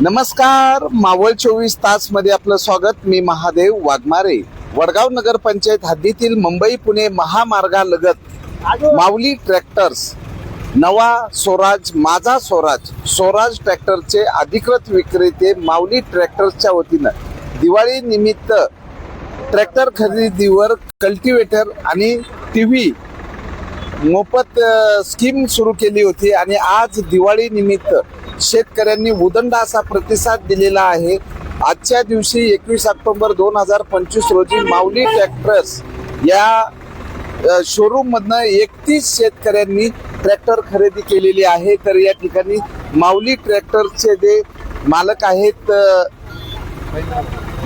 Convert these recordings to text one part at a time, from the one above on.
नमस्कार मावळ चोवीस तासमध्ये आपलं स्वागत. मी महादेव वाघमारे. वडगाव नगर पंचायत हद्दीतील मुंबई पुणे महामार्गालगत माऊली ट्रॅक्टर्स नवा स्वराज माझा स्वराज स्वराज ट्रॅक्टरचे अधिकृत विक्रेते माऊली ट्रॅक्टर्सच्या वतीनं दिवाळी निमित्त ट्रॅक्टर खरेदीवर कल्टिवेटर आणि टी व्ही मोफत स्कीम सुरू केली होती आणि आज दिवाळी निमित्त शेतकऱ्यांनी उदंड असा प्रतिसाद दिलेला आहे. आजच्या दिवशी एकवीस ऑक्टोबर दोन हजार पंचवीस रोजी माऊली ट्रॅक्टर्स या शोरूम मधनं एकतीस शेतकऱ्यांनी ट्रॅक्टर खरेदी केलेली आहे. तर या ठिकाणी माऊली ट्रॅक्टरचे जे मालक आहेत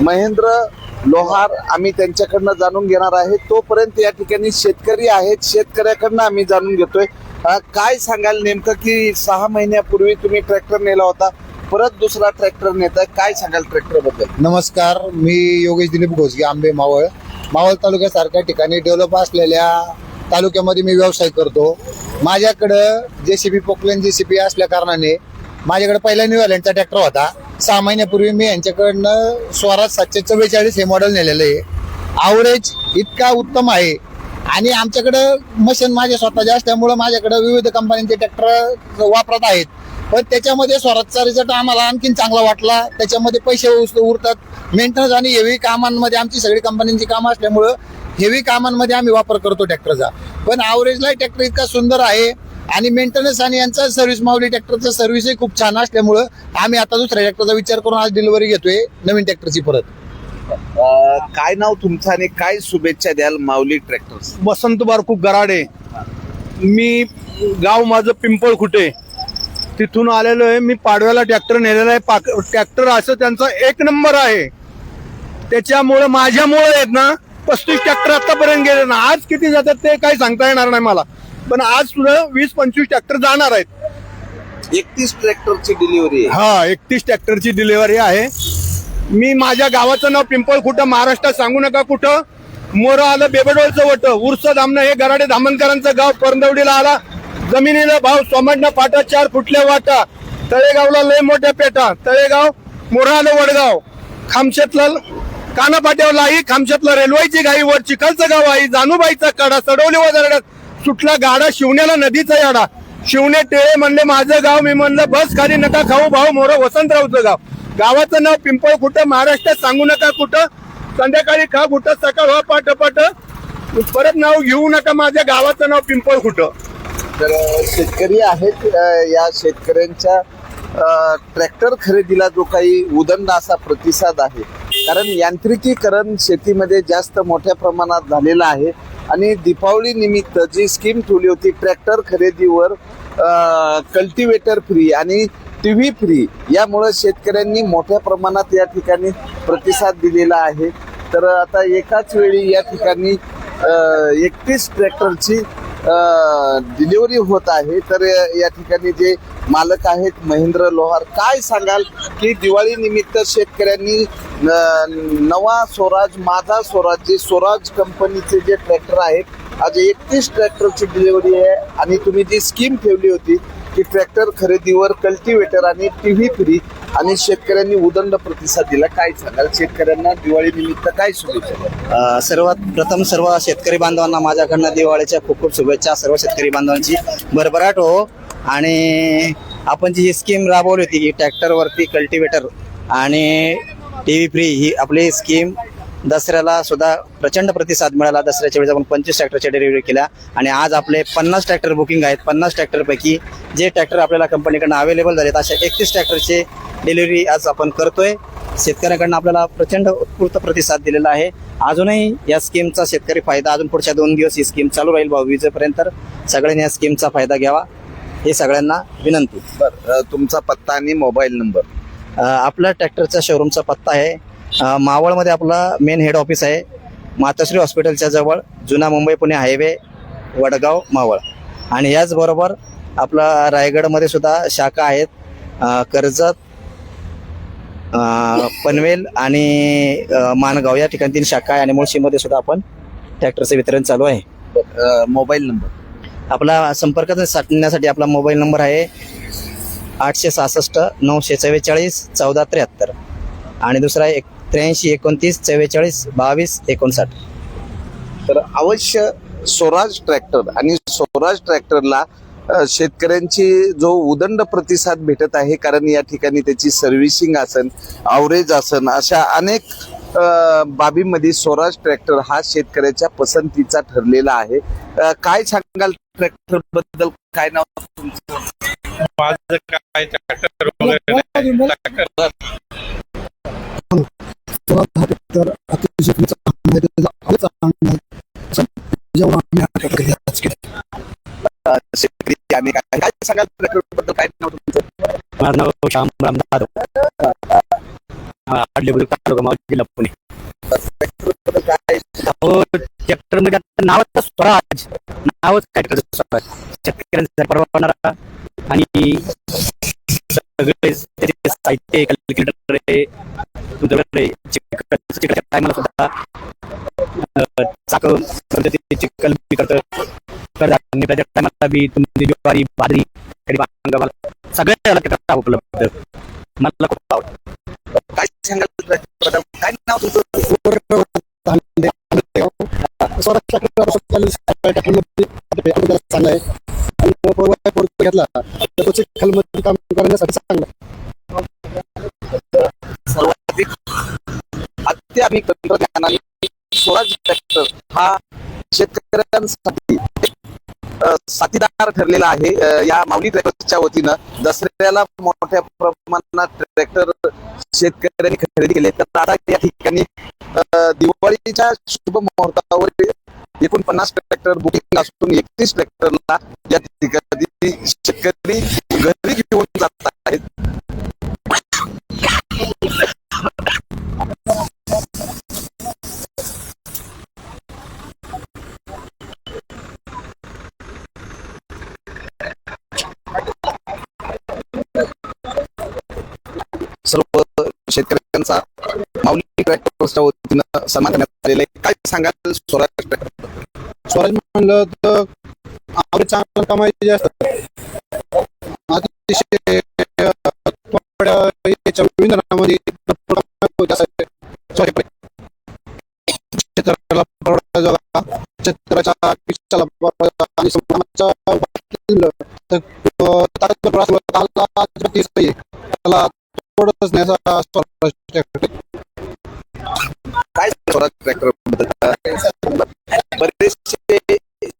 महेंद्र लोहार आम्ही त्यांच्याकडनं जाणून घेणार आहे. तोपर्यंत या ठिकाणी शेतकरी आहेत. शेतकऱ्याकडनं आम्ही जाणून घेतोय. काय सांगाल नेमकं की सहा महिन्यापूर्वी तुम्ही ट्रॅक्टर नेला होता. परत दुसरा ट्रॅक्टर नेताय. काय सांगाल ट्रॅक्टरबद्दल नमस्कार. मी योगेश दिलीप घोसगे आंबे मावळ. मावळ तालुक्यासारख्या ठिकाणी डेव्हलप असलेल्या तालुक्यामध्ये मी व्यवसाय करतो. माझ्याकडं J C B Poclain J C B असल्या कारणाने माझ्याकडे पहिला न्यू आयलँडचा ट्रॅक्टर होता. सहा महिन्यापूर्वी मी यांच्याकडनं स्वराज सातशे चव्वेचाळीस हे मॉडेल नेलेलं आहे. आवरेज इतका उत्तम आहे. आणि आमच्याकडं मशीन माझ्या स्वतःच्या असल्यामुळं माझ्याकडं विविध कंपन्यांचे ट्रॅक्टर वापरत आहेत. पण त्याच्यामध्ये स्वराजचा रिझल्ट आम्हाला आणखीन चांगला वाटला. त्याच्यामध्ये पैसे उरतात. मेंटेनन्स आणि हेवी कामांमध्ये आमची सगळी कंपन्यांची कामं असल्यामुळं हेवी कामांमध्ये आम्ही वापर करतो ट्रॅक्टरचा पण आवरेजला ट्रॅक्टर इतका सुंदर आहे. आणि मेंटेनन्स आणि यांचा सर्व्हिस माऊली ट्रॅक्टरचा सर्व्हिसही खूप छान असल्यामुळं आम्ही आता दुसऱ्या ट्रॅक्टरचा विचार करून आज डिलिव्हरी घेतोय नवीन ट्रॅक्टरची परत. काय नाव तुमचं आणि काय शुभेच्छा द्याल माऊली ट्रॅक्टर्स वसंत बारकू गराडे. मी गाव माझं पिंपळ खुटे. तिथून आलेलो आहे. मी पाडव्याला ट्रॅक्टर नेलेला आहे. पाक ट्रॅक्टर असं त्यांचा एक नंबर आहे. त्याच्यामुळे माझ्यामुळे आहेत ना पस्तीस ट्रॅक्टर आतापर्यंत गेले ना. आज किती जातात ते काही सांगता येणार नाही मला. पण आज सुद्धा वीस पंचवीस ट्रॅक्टर जाणार आहेत. एकतीस ट्रॅक्टरची डिलिव्हरी आहे. हा एकतीस ट्रॅक्टरची डिलिव्हरी आहे. मी माझ्या गावाचं नाव पिंपळ कुठं महाराष्ट्रात सांगू नका कुठं. मोर आलं बेबडोळचं वट उर्स धामणं हे गराडे धामणकरांचं गाव परंदवडीला आला. जमिनीला भाव सोमडणं फाटा चार फुटल्या वाटा. तळेगावला लय मोठ्या पेटा. तळेगाव मोरा आलं वडगाव. खामशेतला कानापाट्यावर लाई खामशेतला रेल्वेची गाई वर चिखलचं गाव आई जानूबाईचा कडा सडवली वजारड्यात सुटला गाडा शिवण्याला नदीचा याडा. शिवणे टेळे म्हणले माझं गाव. मी म्हणलं बस खाली नका खाऊ भाऊ मोर वसंतरावचं गाव. गावाचं नाव पिंपळ कुठं महाराष्ट्रात सांगू नका कुठं. संध्याकाळी खा कुठं सकाळ हो पाट पाट परत नाव घेऊ नका माझ्या गावाचं नाव पिंपळ कुठं. तर शेतकरी आहेत या शेतकऱ्यांच्या ट्रॅक्टर खरेदीला जो काही उदंड असा प्रतिसाद आहे कारण यांत्रिकीकरण शेतीमध्ये जास्त मोठ्या प्रमाणात झालेलं आहे. आणि दीपावली निमित्त जी स्कीम ठेवली होती ट्रॅक्टर खरेदीवर कल्टिवेटर फ्री आणि टी व्ही फ्री यामुळं शेतकऱ्यांनी मोठ्या प्रमाणात या ठिकाणी प्रतिसाद दिलेला आहे. तर आता एकाच वेळी या ठिकाणी एकतीस ट्रॅक्टरची डिलिव्हरी होत आहे तर या ठिकाणी जे मालक आहेत महेंद्र लोहार काय सांगाल की दिवाळी निमित्त शेतकऱ्यांनी नवा स्वराज माझा स्वराज जे स्वराज कंपनीचे जे ट्रॅक्टर आहेत आज एकतीस ट्रॅक्टरची डिलिव्हरी आहे आणि तुम्ही जी स्कीम ठेवली होती की ट्रॅक्टर खरेदीवर कल्टिवेटर आणि टी व्ही फ्री आणि शेतकऱ्यांनी उदंड प्रतिसाद दिला. काय सांगाल? शेतकऱ्यांना दिवाळी निमित्त काय शुभेच्छा सर्वात प्रथम सर्व शेतकरी बांधवांना माझ्याकडनं दिवाळीच्या खूप खूप शुभेच्छा. सर्व शेतकरी बांधवांची भरभराट हो. आणि आपण जी ही स्कीम राबवली होती की ट्रॅक्टरवरती कल्टिवेटर आणि टी व्ही फ्री ही आपली स्कीम दसऱ्याला सुद्धा प्रचंड प्रतिसाद मिळाला. दसऱ्याच्या वेळेस आपण पंचवीस ट्रॅक्टरच्या डिलिव्हरी केल्या. आणि आज आपले पन्नास ट्रॅक्टर बुकिंग आहेत. पन्नास ट्रॅक्टरपैकी जे ट्रॅक्टर आपल्याला कंपनीकडनं अवेलेबल झालेत अशा एकतीस ट्रॅक्टरचे डिलिव्हरी आज आपण करतोय. शेतकऱ्यांकडनं आपल्याला प्रचंड उत्स्फूर्त प्रतिसाद दिलेला आहे. अजूनही या स्कीमचा शेतकरी फायदा अजून पुढच्या दोन दिवस ही स्कीम चालू राहील भाऊ विजेपर्यंत. सगळ्यांनी या स्कीमचा फायदा घ्यावा. हे सगळ्यांना विनंती. बरं तुमचा पत्ता आणि मोबाईल नंबर. आपला ट्रॅक्टरचा शोरूमचा पत्ता आहे. मावळमध्ये आपला मेन हेड ऑफिस आहे. मातोश्री हॉस्पिटलच्या जवळ जुना मुंबई पुणे हायवे वडगाव मावळ. आणि याचबरोबर आपला रायगडमध्ये सुद्धा शाखा आहेत. कर्जत पनवेल आणि मानगाव माणगाव या ठिकाणी तीन शाखा आहे आणि मुळशीमध्ये सुद्धा आपण ट्रॅक्टरचं वितरण चालू आहे. Mobile number. आपला संपर्क साठण्यासाठी आपला मोबाईल नंबर आहे आठशे सहासष्ट नऊशे चव्वेचाळीस चौदा त्र्याहत्तर आणि दुसरा एक त्र्याऐंशी एकोणतीस चव्वेचाळीस बावीस एकोणसाठ. तर अवश्य स्वराज ट्रॅक्टर आणि स्वराज ट्रॅक्टरला शेतकऱ्यांची जो उदंड प्रतिसाद भेटत आहे कारण या ठिकाणी त्याची सर्व्हिसिंग असन आवरेज असन अशा अनेक बाबीमध्ये स्वराज ट्रॅक्टर हा शेतकऱ्याच्या पसंतीचा ठरलेला आहे. काय सांगाल ट्रॅक्टरबद्दल काय नाव तुमचं? माझं काय ट्रॅक्टर वगैरे नाही. ट्रॅक्टर. तर अतिशय चांगलं आम्ही काय काय सांगाल काय नाव तुमचं माझं नाव श्याम तालुका मावळ जिल्हा पुणे काय अहो ट्रॅक्टरमध्ये आता स्वराज नावच ट्रॅक्टर स्वराज परवडणारा आणि सगळे त्याचे साहित्य कॅल्क्युलेटर आहे तुमच्याकडे टायमाला सुद्धा चाकं चिकल करतं आणि टायमाला बी तुमची ज्वारी बाजरी कधी सगळ्या ट्रॅक्टर उपलब्ध मला खूप आवडतं. काय सांगाल ट्रॅक्टर काय नाव तुमचं? आहे. घेतला तर तो चिखलमध्ये काम करण्यासाठी चांगला सर्वाधिक तंत्रज्ञानाने स्वराज ट्रॅक्टर हा शेतकऱ्यांसाठी साथीदार ठरलेला आहे. या माऊली ट्रॅक्टरच्या वतीनं दसऱ्याला मोठ्या प्रमाणात ट्रॅक्टर शेतकऱ्यांनी खरेदी केले. तर आता या ठिकाणी दिवाळीच्या शुभ मुहूर्तावर एकोणपन्नास ट्रॅक्टर बुकिंग असून एकतीस ट्रॅक्टरला या ठिकाणी शेतकरी घरी घेऊन जात आहेत. शेतकऱ्यांचा माऊली ट्रॅक्टरच्या वतीनं सन्मान करण्यात आलेला आहे. काय सांगाल स्वराज ट्रॅक्टर स्वराज म्हणलं तर आवड चांगलं कमाई जास्त अतिशय याच्या पिकाला आणि समाजाच्या तर त्याला अजिबात नाही असा स्वराज ट्रॅक्टर काय स्वराज ट्रॅक्टर बरेचसे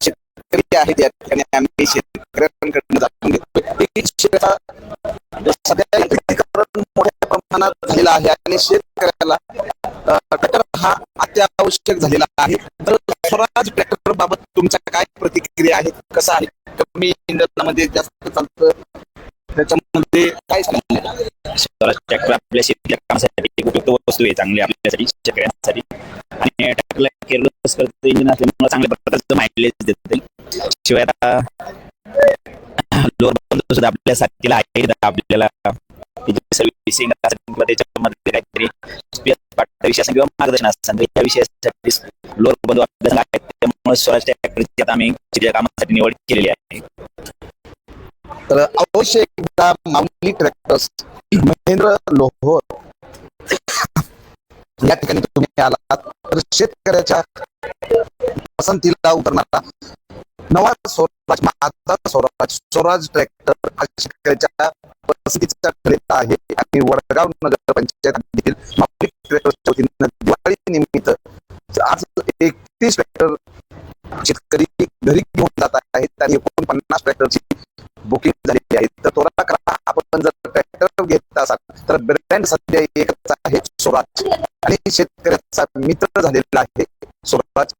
शेतकरी आहेत या ठिकाणी आम्ही शेतकऱ्यांकडनं जाणून घेतो सध्या मोठ्या प्रमाणात झालेला आहे आणि शेतकऱ्याला ट्रॅक्टर हा अत्यावश्यक झालेला आहे. तर स्वराज ट्रॅक्टर बाबत तुमच्या काय प्रतिक्रिया आहेत? कसं आहे? कमी इंधनामध्ये जास्त चालतं? त्याच्यामध्ये काय सांगणार स्वराज ट्रॅक्टर आपल्या शेतीच्या कामासाठी उपयुक्त वस्तू आहे चांगली आपल्यासाठी शेतकऱ्यांसाठी. आणि ट्रॅक्टरला इंजिन असल्यामुळे चांगल्या प्रकारचं मायलेज देते शिवाय आता लोअर सुद्धा आपल्या साथीला आहे आपल्याला सर्व्हिसिंग किंवा त्याच्यामध्ये काहीतरी किंवा मार्गदर्शन असेल या विषयासाठी लोअर बंधू त्यामुळे स्वराज ट्रॅक्टरची आता आम्ही कामासाठी निवड केलेली आहे. तर अवश्य एकदा माऊली ट्रॅक्टर्स महेंद्र लोहोर या ठिकाणी तुम्ही आलात. तर शेतकऱ्याच्या पसंतीला उतरणारा नवा स्वराज माझा स्वराज स्वराज ट्रॅक्टर हा शेतकऱ्याच्या पसंतीचा ठरलेला आहे. आणि वडगाव नगर पंचायत माऊली ट्रॅक्टरच्या वतीनं दिवाळी निमित्त आज एकतीस ट्रॅक्टर शेतकरी घरी घेऊन जात आहेत. आणि एकोणपन्नास ट्रॅक्टरची बुकिंग झालेली आहे. तर त्वरा करा. आपण जर ट्रॅक्टर घेत असाल तर ब्रँड सध्या एकच आहे स्वराज. आणि शेतकऱ्याचा मित्र झालेला आहे स्वराज.